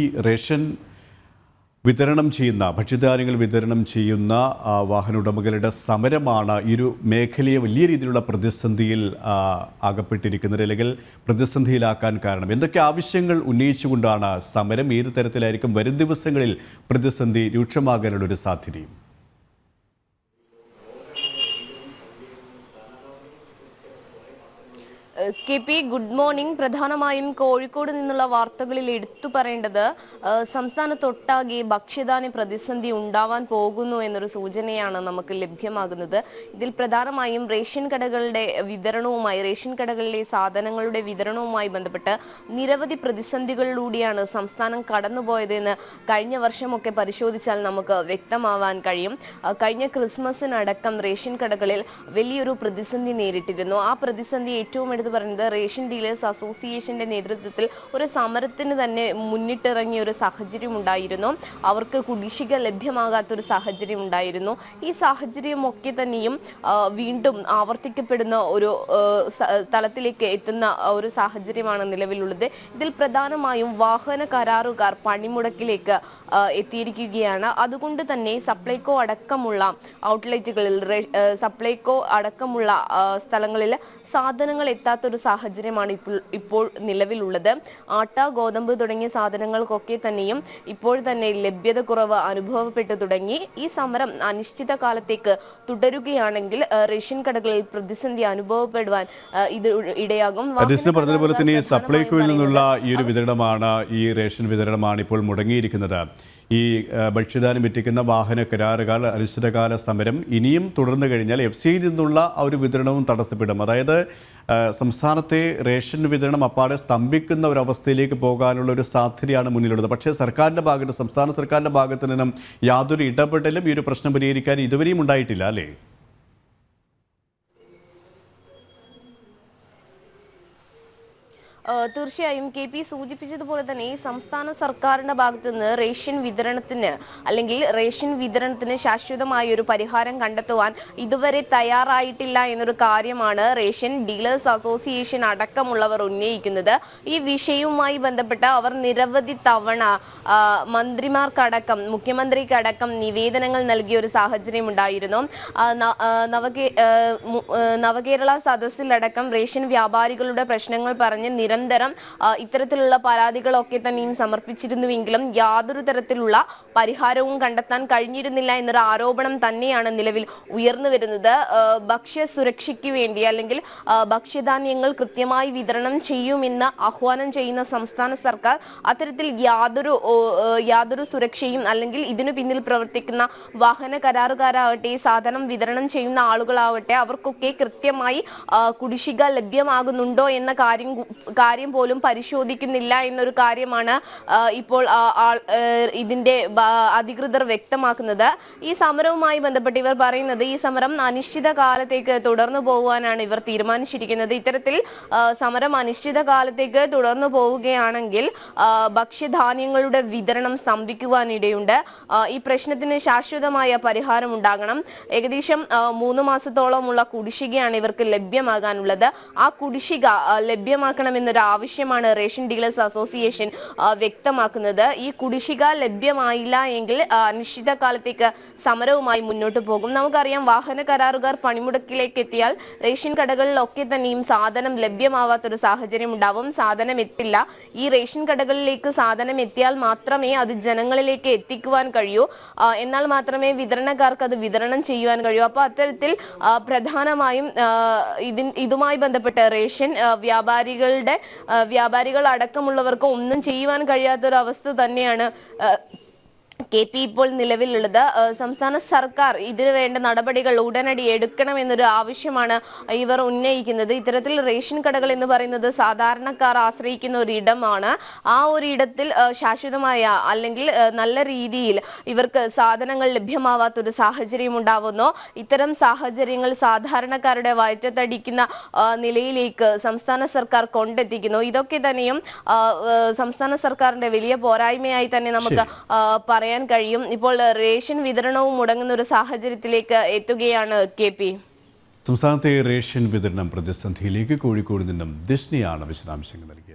ഈ റേഷൻ വിതരണം ചെയ്യുന്ന ഭക്ഷ്യധാന്യങ്ങൾ വിതരണം ചെയ്യുന്ന വാഹന ഉടമകളുടെ സമരമാണ് ഈ ഒരു മേഖലയെ വലിയ രീതിയിലുള്ള പ്രതിസന്ധിയിൽ അകപ്പെട്ടിരിക്കുന്നത് അല്ലെങ്കിൽ പ്രതിസന്ധിയിലാക്കാൻ കാരണം. എന്തൊക്കെ ആവശ്യങ്ങൾ ഉന്നയിച്ചുകൊണ്ടാണ് സമരം? ഏത് തരത്തിലായിരിക്കും വരും ദിവസങ്ങളിൽ പ്രതിസന്ധി രൂക്ഷമാകാനുള്ള ഒരു സാധ്യതയും? K P good morning. പ്രധാനമായും കോഴിക്കോട് നിന്നുള്ള വാർത്തകളിൽ എടുത്തു പറയേണ്ടത് സംസ്ഥാനത്തൊട്ടാകെ ഭക്ഷ്യധാന്യ പ്രതിസന്ധി ഉണ്ടാവാൻ പോകുന്നു എന്നൊരു സൂചനയാണ് നമുക്ക് ലഭ്യമാകുന്നത്. ഇതിൽ പ്രധാനമായും റേഷൻ കടകളുടെ വിതരണവുമായി റേഷൻ കടകളിലെ സാധനങ്ങളുടെ വിതരണവുമായി ബന്ധപ്പെട്ട് നിരവധി പ്രതിസന്ധികളിലൂടെയാണ് സംസ്ഥാനം കടന്നുപോയതെന്ന് കഴിഞ്ഞ വർഷമൊക്കെ പരിശോധിച്ചാൽ നമുക്ക് വ്യക്തമാവാൻ കഴിയും. കഴിഞ്ഞ ക്രിസ്മസിനടക്കം റേഷൻ കടകളിൽ വലിയൊരു പ്രതിസന്ധി നേരിട്ടിരുന്നു. ആ പ്രതിസന്ധി ഏറ്റവും എടുത്തു പറയുന്നത് റേഷൻ ഡീലേഴ്സ് അസോസിയേഷന്റെ നേതൃത്വത്തിൽ ഒരു സമരത്തിന് തന്നെ മുന്നിട്ടിറങ്ങിയ ഒരു സാഹചര്യം ഉണ്ടായിരുന്നു. അവർക്ക് കുടിശ്ശിക ലഭ്യമാകാത്ത ഒരു സാഹചര്യം ഉണ്ടായിരുന്നു. ഈ സാഹചര്യമൊക്കെ തന്നെയും വീണ്ടും ആവർത്തിക്കപ്പെടുന്ന ഒരു തലത്തിലേക്ക് എത്തുന്ന ഒരു സാഹചര്യമാണ് നിലവിലുള്ളത്. ഇതിൽ പ്രധാനമായും വാഹന കരാറുകാർ പണിമുടക്കിലേക്ക് എത്തിയിരിക്കുകയാണ്. അതുകൊണ്ട് തന്നെ സപ്ലൈകോ അടക്കമുള്ള ഔട്ട്ലെറ്റുകളിൽ സപ്ലൈകോ അടക്കമുള്ള സ്ഥലങ്ങളിൽ സാധനങ്ങൾ എത്താത്തൊരു സാഹചര്യമാണ് ഇപ്പോൾ ഇപ്പോൾ നിലവിലുള്ളത്. ആട്ട ഗോതമ്പ് തുടങ്ങിയ സാധനങ്ങൾക്കൊക്കെ തന്നെയും ഇപ്പോൾ തന്നെ ലഭ്യത കുറവ് അനുഭവപ്പെട്ടു തുടങ്ങി. ഈ സമരം അനിശ്ചിത കാലത്തേക്ക് തുടരുകയാണെങ്കിൽ റേഷൻ കടകളിൽ പ്രതിസന്ധി അനുഭവപ്പെടുവാൻ ഇത് ഇടയാകും. പറഞ്ഞതുപോലെ തന്നെ സപ്ലൈകോയിൽ നിന്നുള്ള ഈ ഒരു വിതരണമാണ് ഈ റേഷൻ വിതരണമാണ് ഇപ്പോൾ മുടങ്ങിയിരിക്കുന്നത്. ഈ ഭക്ഷ്യധാനം എത്തിക്കുന്ന വാഹന കരാറുകാർ അനിശ്ചിതകാല സമരം ഇനിയും തുടർന്നു കഴിഞ്ഞാൽ എഫ് സിയിൽ നിന്നുള്ള ആ ഒരു വിതരണവും തടസ്സപ്പെടും. അതായത് സംസ്ഥാനത്തെ റേഷൻ വിതരണം അപ്പാടെ സ്തംഭിക്കുന്ന ഒരു അവസ്ഥയിലേക്ക് പോകാനുള്ള ഒരു സാധ്യതയാണ് മുന്നിലുള്ളത്. പക്ഷേ സർക്കാരിന്റെ ഭാഗത്ത് സംസ്ഥാന സർക്കാരിന്റെ ഭാഗത്ത് നിന്നും യാതൊരു ഇടപെടലും ഈ ഒരു പ്രശ്നം പരിഹരിക്കാൻ ഇതുവരെയും ഉണ്ടായിട്ടില്ല അല്ലേ? തീർച്ചയായും കെ പി സൂചിപ്പിച്ചതുപോലെ തന്നെ ഈ സംസ്ഥാന സർക്കാരിന്റെ ഭാഗത്തു നിന്ന് റേഷൻ വിതരണത്തിന് അല്ലെങ്കിൽ റേഷൻ വിതരണത്തിന് ശാശ്വതമായ ഒരു പരിഹാരം കണ്ടെത്തുവാൻ ഇതുവരെ തയ്യാറായിട്ടില്ല എന്നൊരു കാര്യമാണ് റേഷൻ ഡീലേഴ്സ് അസോസിയേഷൻ അടക്കമുള്ളവർ ഉന്നയിക്കുന്നത്. ഈ വിഷയവുമായി ബന്ധപ്പെട്ട് അവർ നിരവധി തവണ മന്ത്രിമാർക്കടക്കം മുഖ്യമന്ത്രിക്കടക്കം നിവേദനങ്ങൾ നൽകിയ ഒരു സാഹചര്യം ഉണ്ടായിരുന്നു. നവകേരള സദസ്സിലടക്കം റേഷൻ വ്യാപാരികളുടെ പ്രശ്നങ്ങൾ പറഞ്ഞ് നിരന്തരം ഇത്തരത്തിലുള്ള പരാതികളൊക്കെ തന്നെയും സമർപ്പിച്ചിരുന്നുവെങ്കിലും യാതൊരു തരത്തിലുള്ള പരിഹാരവും കണ്ടെത്താൻ കഴിഞ്ഞിരുന്നില്ല എന്നൊരു ആരോപണം തന്നെയാണ് നിലവിൽ ഉയർന്നു വരുന്നത്. ഭക്ഷ്യ സുരക്ഷയ്ക്ക് വേണ്ടി അല്ലെങ്കിൽ ഭക്ഷ്യധാന്യങ്ങൾ കൃത്യമായി വിതരണം ചെയ്യുമെന്ന് ആഹ്വാനം ചെയ്യുന്ന സംസ്ഥാന സർക്കാർ അത്തരത്തിൽ യാതൊരു യാതൊരു സുരക്ഷയും അല്ലെങ്കിൽ ഇതിനു പിന്നിൽ പ്രവർത്തിക്കുന്ന വാഹന കരാറുകാരാവട്ടെ സാധനം വിതരണം ചെയ്യുന്ന ആളുകളാവട്ടെ അവർക്കൊക്കെ കൃത്യമായി കുടിശ്ശിക ലഭ്യമാകുന്നുണ്ടോ എന്ന കാര്യം കാര്യം പോലും പരിശോധിക്കുന്നില്ല എന്നൊരു കാര്യമാണ് ഇപ്പോൾ ഇതിന്റെ അധികൃതർ വ്യക്തമാക്കുന്നത്. ഈ സമരവുമായി ബന്ധപ്പെട്ട് ഇവർ പറയുന്നത് ഈ സമരം അനിശ്ചിത കാലത്തേക്ക് തുടർന്നു പോകുവാനാണ് ഇവർ തീരുമാനിച്ചിരിക്കുന്നത്. ഇത്തരത്തിൽ സമരം അനിശ്ചിത കാലത്തേക്ക് തുടർന്നു പോവുകയാണെങ്കിൽ ഭക്ഷ്യധാന്യങ്ങളുടെ വിതരണം സ്തംഭിക്കുവാനിടയുണ്ട്. ഈ പ്രശ്നത്തിന് ശാശ്വതമായ പരിഹാരം ഉണ്ടാകണം. ഏകദേശം മൂന്ന് മാസത്തോളമുള്ള കുടിശ്ശികയാണ് ഇവർക്ക് ലഭ്യമാകാനുള്ളത്. ആ കുടിശ്ശിക ആ, ആവശ്യമാണ് റേഷൻ ഡീലേഴ്സ് അസോസിയേഷൻ വ്യക്തമാക്കുന്നത്. ഈ കുടിശ്ശിക ലഭ്യമായില്ല എങ്കിൽ ആ, അനിശ്ചിതകാലത്തേക്ക് സമരവുമായി മുന്നോട്ട് പോകും. നമുക്കറിയാം വാഹന കരാറുകാർ പണിമുടക്കിലേക്ക് എത്തിയാൽ റേഷൻ കടകളിലൊക്കെ തന്നെയും സാധനം ലഭ്യമാവാത്തൊരു സാഹചര്യം ഉണ്ടാവും. സാധനം എത്തില്ല. ഈ റേഷൻ കടകളിലേക്ക് സാധനം എത്തിയാൽ മാത്രമേ അത് ജനങ്ങളിലേക്ക് എത്തിക്കുവാൻ കഴിയൂ. എന്നാൽ മാത്രമേ വിതരണക്കാർക്ക് അത് വിതരണം ചെയ്യുവാൻ കഴിയൂ. അപ്പോൾ അത്തരത്തിൽ പ്രധാനമായും ഇതുമായി ബന്ധപ്പെട്ട് റേഷൻ വ്യാപാരികളുടെ വ്യാപാരികൾ അടക്കമുള്ളവർക്ക് ഒന്നും ചെയ്യുവാൻ കഴിയാത്തൊരവസ്ഥ തന്നെയാണ് കെ പി ഇപ്പോൾ നിലവിലുള്ളത്. സംസ്ഥാന സർക്കാർ ഇതിന് വേണ്ട നടപടികൾ ഉടനടി എടുക്കണമെന്നൊരു ആവശ്യമാണ് ഇവർ ഉന്നയിക്കുന്നത്. ഇത്തരത്തിൽ റേഷൻ കടകൾ എന്ന് പറയുന്നത് സാധാരണക്കാർ ആശ്രയിക്കുന്ന ഒരു ഇടമാണ് ആ ഒരു ഇടത്തിൽ ശാശ്വതമായ അല്ലെങ്കിൽ നല്ല രീതിയിൽ ഇവർക്ക് സാധനങ്ങൾ ലഭ്യമാവാത്ത ഒരു സാഹചര്യം ഉണ്ടാവുന്നു. ഇത്തരം സാഹചര്യങ്ങൾ സാധാരണക്കാരുടെ വയറ്റത്തടിക്കുന്ന നിലയിലേക്ക് സംസ്ഥാന സർക്കാർ കൊണ്ടെത്തിക്കുന്നു. ഇതൊക്കെ തന്നെയും സംസ്ഥാന സർക്കാരിന്റെ വലിയ പോരായ്മയായി തന്നെ നമുക്ക് ആ, പറയാൻ കഴിയും. ഇപ്പോൾ റേഷൻ വിതരണവും മുടങ്ങുന്ന ഒരു സാഹചര്യത്തിലേക്ക് എത്തുകയാണ് കെ പി. സംസ്ഥാനത്തെ റേഷൻ വിതരണം പ്രതിസന്ധിയിലേക്ക് കോഴിക്കോട് നിന്നും ദിഷ്ണിയാണ് വിശദാംശങ്ങൾ നൽകിയത്